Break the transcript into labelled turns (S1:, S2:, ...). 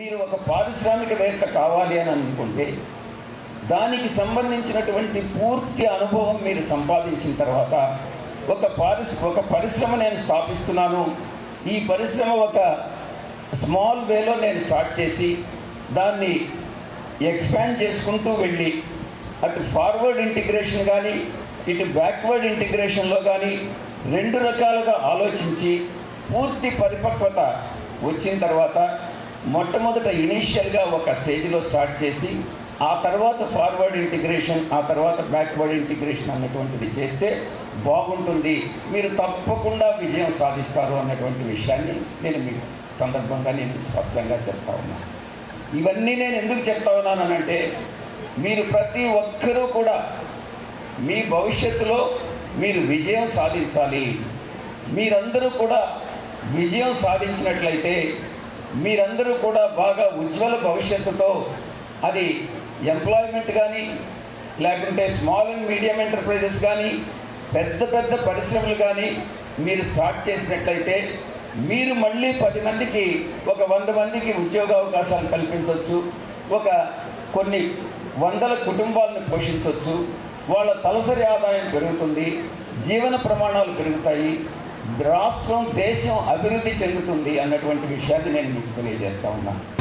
S1: మీరు ఒక పారిశ్రామికవేత్త కావాలి అని అనుకుంటే దానికి సంబంధించినటువంటి పూర్తి అనుభవం మీరు సంపాదించిన తర్వాత ఒక పారిశ్ ఒక పరిశ్రమ నేను స్థాపిస్తున్నాను. ఈ పరిశ్రమ ఒక స్మాల్ వేలో నేను స్టార్ట్ చేసి దాన్ని ఎక్స్పాండ్ చేసుకుంటూ వెళ్ళి అటు ఫార్వర్డ్ ఇంటిగ్రేషన్ కానీ ఇటు బ్యాక్వర్డ్ ఇంటిగ్రేషన్లో కానీ రెండు రకాలుగా ఆలోచించి పూర్తి పరిపక్వత వచ్చిన తర్వాత మొట్టమొదట ఇనీషియల్గా ఒక స్టేజ్లో స్టార్ట్ చేసి ఆ తర్వాత ఫార్వర్డ్ ఇంటిగ్రేషన్ ఆ తర్వాత బ్యాక్వర్డ్ ఇంటిగ్రేషన్ అన్నటువంటిది చేస్తే బాగుంటుంది. మీరు తప్పకుండా విజయం సాధిస్తారు అన్నటువంటి విషయాన్ని నేను మీకు సందర్భంగా నేను స్పష్టంగా చెప్తా ఉన్నాను ఇవన్నీ నేను ఎందుకు చెప్తా ఉన్నానంటే మీరు ప్రతి ఒక్కరూ కూడా మీ భవిష్యత్తులో మీరు విజయం సాధించాలి. మీరందరూ కూడా విజయం సాధించినట్లయితే మీరందరూ కూడా బాగా ఉజ్వల భవిష్యత్తుతో అది ఎంప్లాయ్మెంట్ కానీ లేకుంటే స్మాల్ అండ్ మీడియం ఎంటర్ప్రైజెస్ కానీ పెద్ద పెద్ద పరిశ్రమలు కానీ మీరు స్టార్ట్ చేసినట్లయితే మీరు మళ్ళీ పది మందికి ఒక వంద మందికి ఉద్యోగ అవకాశాలు కల్పించవచ్చు ఒక కొన్ని వందల కుటుంబాలను పోషించవచ్చు వాళ్ళ తలసరి ఆదాయం పెరుగుతుంది. జీవన ప్రమాణాలు పెరుగుతాయి. రాష్ట్రం దేశం అభివృద్ధి చెందుతుంది అన్నటువంటి విషయాన్ని నేను మీకు తెలియజేస్తా ఉన్నాను